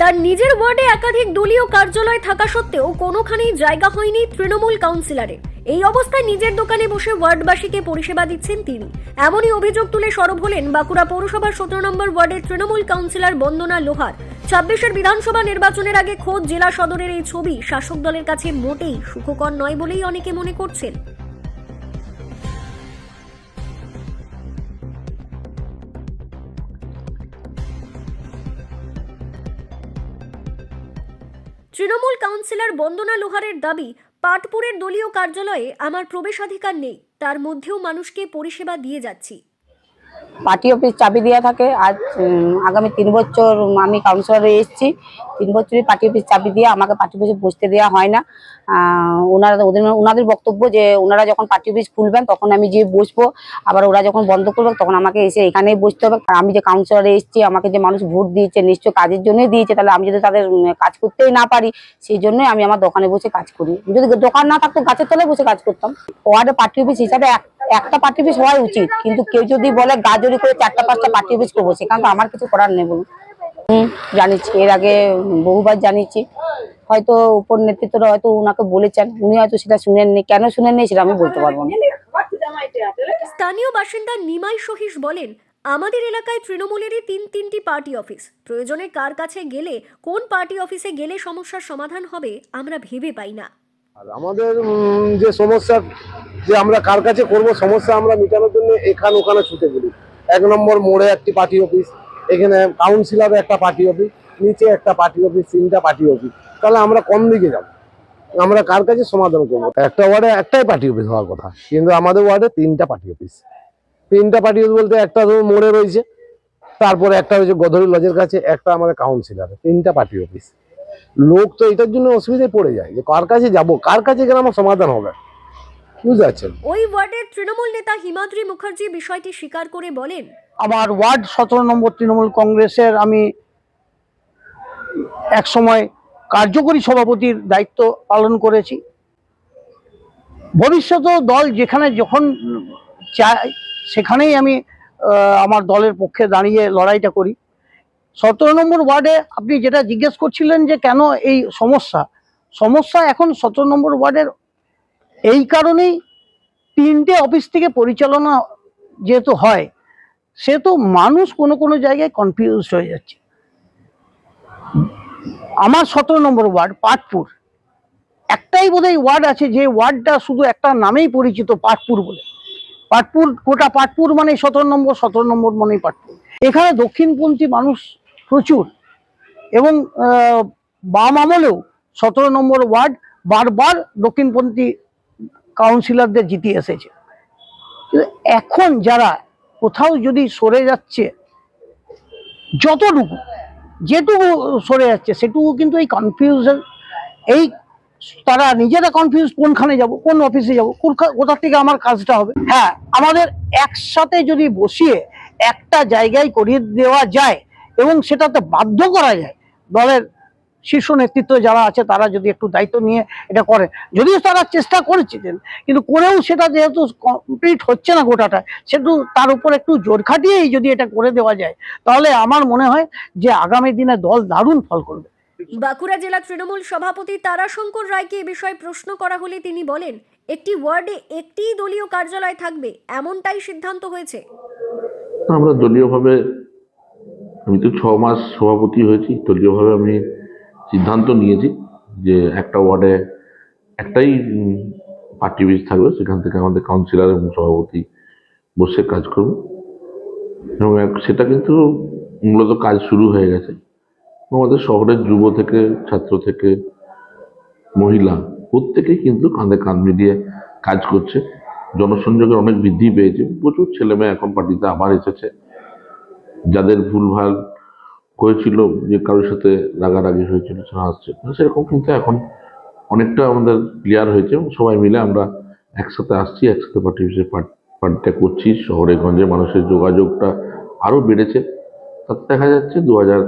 তার নিজের ওয়ার্ডে একাধিক দলীয় কার্যালয় থাকা সত্ত্বেও কোনোখানেই জায়গা হয়নি তৃণমূল কাউন্সিলরের। এই অবস্থায় নিজের দোকানে বসে ওয়ার্ডবাসীকে পরিষেবা দিচ্ছেন তিনি। এমনই অভিযোগ তুলে সরব হলেন বাঁকুড়া পৌরসভার সতেরো নম্বর ওয়ার্ডের তৃণমূল কাউন্সিলর বন্দনা লোহার। ছাব্বিশের বিধানসভা নির্বাচনের আগে খোদ জেলা সদরের এই ছবি শাসক দলের কাছে মোটেই সুখকর নয় বলেই অনেকে মনে করছেন। তৃণমূল কাউন্সিলর বন্দনা লোহারের দাবি, পাটপুরের দলীয় কার্যালয়ে আমার প্রবেশাধিকার নেই, তার মধ্যেও মানুষকে পরিষেবা দিয়ে যাচ্ছি। পার্টি অফিস চাবি দেওয়া থাকে, আজ আগামী তিন বছর আমি কাউন্সিলরে এসেছি। তিন বছরই পার্টি অফিস চাবি দিয়ে আমাকে পার্টি অফিসে বসতে দেওয়া হয় না। ওনারা, ওদের, ওনাদের বক্তব্য যে ওনারা যখন পার্টি অফিস খুলবেন, তখন আমি যে বসবো। আবার ওরা যখন বন্ধ করবে, তখন আমাকে এসে এখানেই বসতে হবে। আমি যে কাউন্সিলরে এসেছি, আমাকে যে মানুষ ভোট দিয়েছে, নিশ্চয় কাজের জন্যই দিয়েছে, তাহলে আমি যদি তাদের কাজ করতেই না পারি, সেই জন্যই আমি আমার দোকানে বসে কাজ করি। যদি দোকান না থাকতো, গাছের তলায় বসে কাজ করতাম। ওয়ার্ডে পার্টি অফিস হিসাবে এক- একটা পার্টি অফিস হওয়া উচিত। কিন্তু কেউ যদি বলে গাজরি করে চারটা, পাঁচটা পার্টি অফিস করব। সেখানে তো আমার কিছু করার নেই বলুন। জানিছি এর আগে বহুবার জানিয়েছি হয়তো উপর নেতৃত্বরা হয়তো উনাকে বলেছেন উনি হয়তো সেটা শুনেননি। কেন শুনেননি সেটা আমি বলতে পারব না। স্থানীয় বাসিন্দা নিমাই সহিস বলেন আমাদের এলাকায় তৃণমূলেরই তিন তিনটি পার্টি অফিস। প্রয়োজনে কার কাছে গেলে কোন পার্টি অফিসে গেলে সমস্যার সমাধান হবে আমরা ভেবে পাই না। আর আমাদের উম, যে সমস্যা যে আমরা কার কাছে করব সমস্যা আমরা মেটানোর জন্য এখান ওখানে ছুটে গেলি এক নম্বর মোড়ে একটি পার্টি অফিস এখানে কাউন্সিলরে একটা পার্টি অফিস নিচে একটা পার্টি অফিস তিনটা পার্টি অফিস তাহলে আমরা কম দিকে যাব? আমরা কার কাছে সমাধান করব? একটা ওয়ার্ডে একটাই পার্টি অফিস হওয়ার কথা, কিন্তু আমাদের ওয়ার্ডে তিনটা পার্টি অফিস তিনটা পার্টি অফিস বলতে একটা ধরুন মোড়ে রয়েছে, তারপরে একটা রয়েছে গধরি লজের কাছে, একটা আমাদের কাউন্সিলর তিনটা পার্টি অফিস লোক তো এটার জন্য অসুবিধায় পড়ে যায় যে কার কাছে যাব, কার কাছে গেলে আমার সমাধান হবে? বুঝতে পারছেন ওই ওয়ার্ডের তৃণমূল নেতা হিমাদ্রি মুখার্জি বিষয়টি স্বীকার করে বলেন। আমার ওয়ার্ড সতেরো নম্বর তৃণমূল কংগ্রেসের আমি এক সময় কার্যকরী সভাপতির দায়িত্ব পালন করেছি। ভবিষ্যতেও দল যেখানে যখন চায় সেখানেই আমি আমার দলের পক্ষে দাঁড়িয়ে লড়াইটা করি। সতেরো নম্বর ওয়ার্ডে আপনি যেটা জিজ্ঞেস করছিলেন যে কেন এই সমস্যা সমস্যা এখন সতেরো নম্বর ওয়ার্ডের এই কারণেই তিনটে অফিস থেকে পরিচালনা যেহেতু হয় সে তো মানুষ কোনো কোনো জায়গায় কনফিউজ হয়ে যাচ্ছে। আমার সতেরো নম্বর ওয়ার্ড, পাটপুর। একটাই বোধহয় ওয়ার্ড আছে, যে ওয়ার্ডটা শুধু একটা নামেই পরিচিত পাটপুর বলে। পাটপুর, গোটা পাটপুর মানে সতেরো নম্বর সতেরো নম্বর মানেই পাটপুর। এখানে দক্ষিণপন্থী মানুষ প্রচুর এবং বাম আমলেও সতেরো নম্বর ওয়ার্ড বারবার দক্ষিণপন্থী কাউন্সিলরদের জিতিয়ে এসেছে। এখন যারা কোথাও যদি সরে যাচ্ছে, যতটুকু, যেটুকু সরে যাচ্ছে, সেটুকু কিন্তু এই কনফিউশন এই তারা নিজেরা কনফিউজ কোনখানে যাব, কোন অফিসে যাব কোথা থেকে আমার কাজটা হবে? হ্যাঁ আমাদের একসাথে যদি বসিয়ে একটা জায়গায় করিয়ে দেওয়া যায় এবং সেটাতে বাধ্য করা যায়, দলের শীর্ষ নেতৃত্ব যারা আছে তারা যদি একটু দায়িত্ব নিয়ে এটা করে। যদিও তারা চেষ্টা করেছিলেন কিন্তু করেও সেটা যেহেতু কমপ্লিট হচ্ছে না গোটাটা সেহেতু তার উপর একটু জোর খাটিয়েই যদি এটা করে দেওয়া যায় তাহলে আমার মনে হয় যে আগামী দিনে দল দারুণ ফল করবে। বাঁকুড়া জেলা তৃণমূল সভাপতি তারাশঙ্কর রায়কে এ বিষয়ে প্রশ্ন করা হলে তিনি বলেন একটি ওয়ার্ডে একটিই দলীয় কার্যালয় থাকবে এমনটাই সিদ্ধান্ত হয়েছে। আমরা দলীয়ভাবে আমি তো ছ মাস সভাপতি হয়েছি দলীয়ভাবে আমি সিদ্ধান্ত নিয়েছি যে একটা ওয়ার্ডে একটাই পার্টি অফিস থাকবে, সেখান থেকে আমাদের কাউন্সিলর এবং সভাপতি বসে কাজ করব। এবং সেটা কিন্তু মূলত কাজ শুরু হয়ে গেছে। আমাদের শহরের যুব থেকে, ছাত্র থেকে, মহিলা প্রত্যেকেই কিন্তু কাঁধে কাঁধ মিলিয়ে কাজ করছে। জনসংযোগের অনেক বৃদ্ধি পেয়েছে। প্রচুর ছেলেমেয়ে এখন পার্টিতে আবার এসেছে। যাদের ভুলভাল হয়েছিল যে কারোর সাথে রাগারাগি হয়েছিল সেটা আসছে না, সেরকম কিন্তু এখন অনেকটা আমাদের ক্লিয়ার হয়েছে এবং সবাই মিলে আমরা একসাথে আসছি একসাথে পার্টি পার্টিটা করছি। শহরে গঞ্জে মানুষের যোগাযোগটা আরও বেড়েছে। তাতে দেখা যাচ্ছে দু হাজার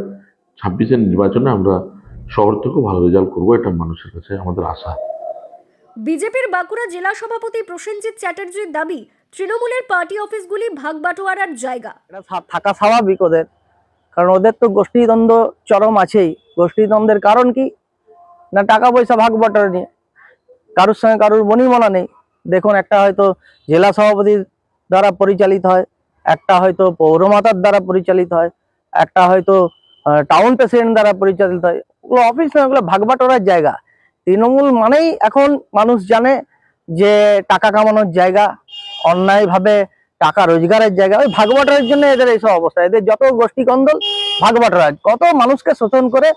ছাব্বিশের নির্বাচনে আমরা শহর থেকেও ভালো রেজাল্ট করব এটা মানুষের কাছে আমাদের আশা। বিজেপির বাঁকুড়া জেলা সভাপতি প্রসেনজিৎ চ্যাটার্জির দাবি তৃণমূলের পার্টি অফিসগুলি ভাগ বাটোয়ারার জায়গা। এটা থাকা স্বাভাবিক ওদের। কারণ ওদের তো গোষ্ঠীদ্বন্দ্ব চরম আছেই। গোষ্ঠীদ্বন্দ্বের কারণ কি? না টাকা পয়সা ভাগ বটরা নিয়ে। কারোর সঙ্গে কারোর বনিমনা নেই। দেখুন, একটা হয়তো জেলা সভাপতির দ্বারা পরিচালিত হয়, একটা হয়তো পৌরমাতার দ্বারা পরিচালিত হয়, একটা হয়তো টাউন প্রেসিডেন্ট দ্বারা পরিচালিত হয়। ওগুলো অফিস নয়, ওগুলো ভাগ বাটোয়ারার জায়গা। তৃণমূল মানেই এখন মানুষ জানে যে টাকা কামানোর জায়গা। অন্যায়ভাবে টাকা রোজগারের জায়গা, ওই ভাগ বাটোয়ারার জন্য এদের এইসব অবস্থা। এদের যত গোষ্ঠী কন্দল, ভাগ কত মানুষকে শোষণ করে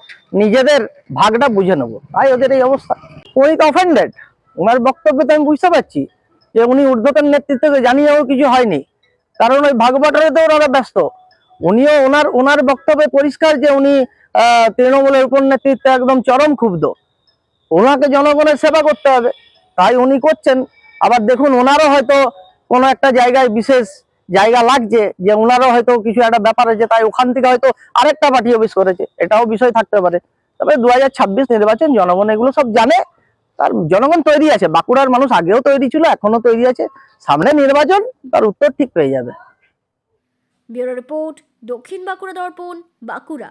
নিজেদের ভাগটা বুঝে নেব। তাই ওদের এই অবস্থা। উনি তো অফেন্ডেড ওনার বক্তব্য তো আমি বুঝতে পারছি যে উনি ঊর্ধ্বতন নেতৃত্বকে জানিয়েও কিছু হয়নি। কারণ ওই ভাগ বাটোয়ারাতে ওনারা ব্যস্ত। উনিও ওনার ওনার বক্তব্যে পরিষ্কার যে উনি তৃণমূলের উপর নেতৃত্বে একদম চরম ক্ষুব্ধ। ওনাকে জনগণের সেবা করতে হবে। তাই উনি করছেন। আবার দেখুন, ওনারও হয়তো কোনো একটা জায়গায় বিশেষ জায়গা লাগছে যে ওনারও হয়তো কিছু একটা ব্যাপার আছে, তাই ওখান থেকে হয়তো আরেকটা পার্টি অফিস করেছে। এটাও বিষয় থাকতে পারে। তবে দু হাজার ছাব্বিশ নির্বাচন, জনগণ এগুলো সব জানে। তার জনগণ তৈরি আছে। বাঁকুড়ার মানুষ আগেও তৈরি ছিল এখনও তৈরি আছে। সামনে নির্বাচন, তার উত্তর ঠিক পেয়ে যাবে। ব্যুরো রিপোর্ট, দক্ষিণ বাঁকুড়া দর্পণ, বাঁকুড়া।